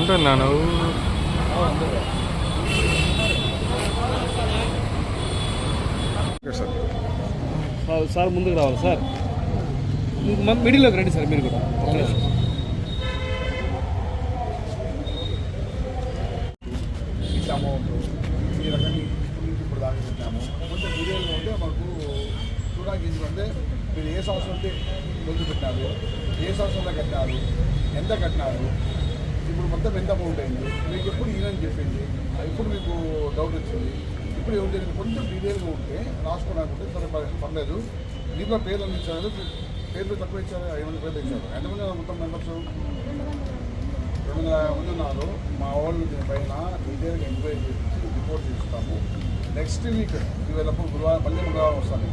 ఉంటున్నాను. Okay sir. ముందుకు రావాలి సార్. మిడిల్లోకి రండి సార్ మీరు కూడా. ఈ రకంగా ఇప్పుడు దాకా పెట్టాము కొంచెం వీడియోలో ఉంటే మాకు చూడడానికి ఎందుకంటే మీరు ఏ సంవత్సరం ఉంటే మొదలు పెట్టినారు ఏ సంవత్సరంలో కట్టినారు ఎంత కట్టినారు? ఇప్పుడు మొత్తం ఎంత అమౌంట్ అయింది? మీకు ఎప్పుడు ఈయనని చెప్పింది. ఇప్పుడు మీకు డౌట్ వచ్చింది. ఇప్పుడు ఏం జరిగింది కొంచెం డీటెయిల్గా ఉంటే రాసుకోవడానికి సరే పర్లేదు. దీంట్లో పేర్లు అందించారు ఇచ్చారు? పేర్లు తక్కువ ఇచ్చారు? ఐదు మంది పేర్లు ఇచ్చారు? ఎంతమంది మంది మొత్తం మెంబర్స్ రెండు వందల యాభై మంది ఉన్నారు మా వాళ్ళు దీనిపైన డీటెయిల్గా ఎంక్వైరీ చేసి రిపోర్ట్ చేస్తాము. నెక్స్ట్ వీక్ ఇవేళప్పుడు గురువారం మళ్ళీ మంగళవారం వస్తాను.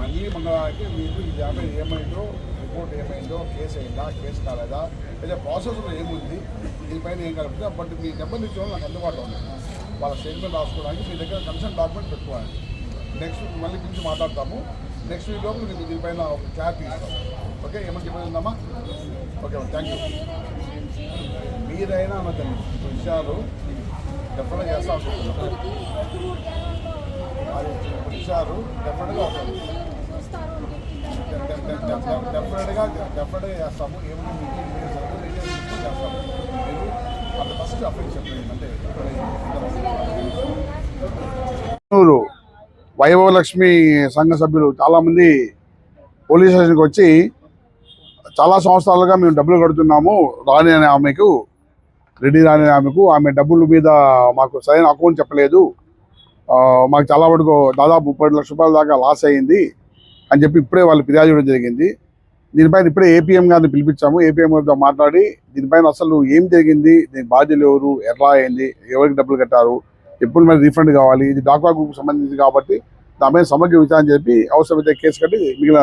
మళ్ళీ మంగళవారానికి మీకు ఈ యాభై ఏమైందో రిపోర్ట్ ఏమైందో కేసు అయిందా కేసు కాలేదా లేదా ప్రాసెస్లో ఏముంది దీనిపైన ఏం కలుపుతుందో బట్ మీ నెంబర్ ఇచ్చిన నాకు అందుబాటులో ఉంది. వాళ్ళ స్టేట్మెంట్ రాసుకోవడానికి మీ దగ్గర కన్సర్న్ డాక్యుమెంట్ పెట్టుకోవాలి. నెక్స్ట్ మళ్ళీ గురించి మాట్లాడతాము. నెక్స్ట్ వీక్ లోపల మీకు దీనిపైన ఒక క్లారిటీ ఇస్తాం. ఓకే ఏమని చెప్పేది ఓకే థ్యాంక్ యూ మీరైనా అన్నదండి విషయాలు డెఫినెట్గా చేస్తా అది విషయాలు డెఫినెట్గా అవుతుంది డెఫినెట్గా డెఫినెట్గా చేస్తాము ఏమైనా మీకు చేస్తాము చేస్తాము మీరు అంత ఫస్ట్ అఫెక్ట్ చెప్పండి అంటే కర్నూలు వైభవలక్ష్మి సంఘ సభ్యులు చాలామంది పోలీస్ స్టేషన్కి వచ్చి చాలా సంవత్సరాలుగా మేము డబ్బులు కడుతున్నాము రాణి అనే ఆమెకు రెడ్డి రాణి ఆమెకు ఆమె డబ్బుల మీద మాకు సరైన అకౌంట్ చెప్పలేదు. మాకు చాలా వరకు దాదాపు ముప్పై లక్షల రూపాయల దాకా లాస్ అయ్యింది అని చెప్పి ఇప్పుడే వాళ్ళు ఫిర్యాదు చేయడం జరిగింది. దీనిపైన ఇప్పుడే ఏపీఎం గారిని పిలిపించాము. ఏపీఎం గారితో మాట్లాడి దీనిపైన అసలు ఏం జరిగింది? దీని బాధ్యులు ఎవరు? ఎట్లా అయింది? ఎవరికి డబ్బులు కట్టారు? ఎప్పుడు మరి రీఫండ్ కావాలి? ఇది డాక్వా గ్రూప్ సంబంధించి కాబట్టి దాని మీద సమగ్ర విచారణ చెప్పి అవసరమైతే కేసు కట్టి మిగిలిన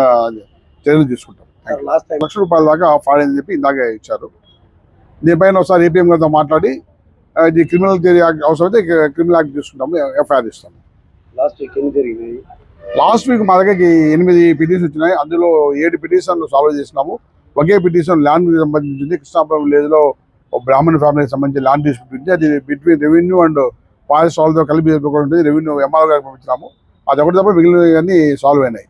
చర్యలు తీసుకుంటాం. లాస్ట్ లక్ష రూపాయల దాకా ఫైన్ అని చెప్పి ఇందాక ఇచ్చారు. దీనిపైన ఒకసారి ఏపీఎం గారితో మాట్లాడి ఇది క్రిమినల్ అవసరమైతే క్రిమినల్ యాక్ట్ తీసుకుంటాము ఎఫ్ఐఆర్ ఇస్తాము. లాస్ట్ ఎన్ని జరిగినాయి లాస్ట్ వీక్ మా దగ్గరికి ఎనిమిది పిటిషన్ వచ్చినాయి. అందులో ఏడు పిటిషన్లు సాల్వ్ చేసినాము. ఒకే పిటిషన్ ల్యాండ్ సంబంధించింది. కృష్ణాపురం విలేజ్లో బ్రాహ్మణ ఫ్యామిలీకి సంబంధించి ల్యాండ్ డిస్ప్యూట్ ఉంది అది బిట్వీన్ రెవెన్యూ అండ్ ఫారెస్ట్ వాళ్ళతో కలిపి ఉంటుంది. రెవెన్యూ ఎంఆర్ఓ గారికి పంపించినాము. అది ఒకటి తప్ప మిగిలినవన్నీ సాల్వ్ అయినాయి.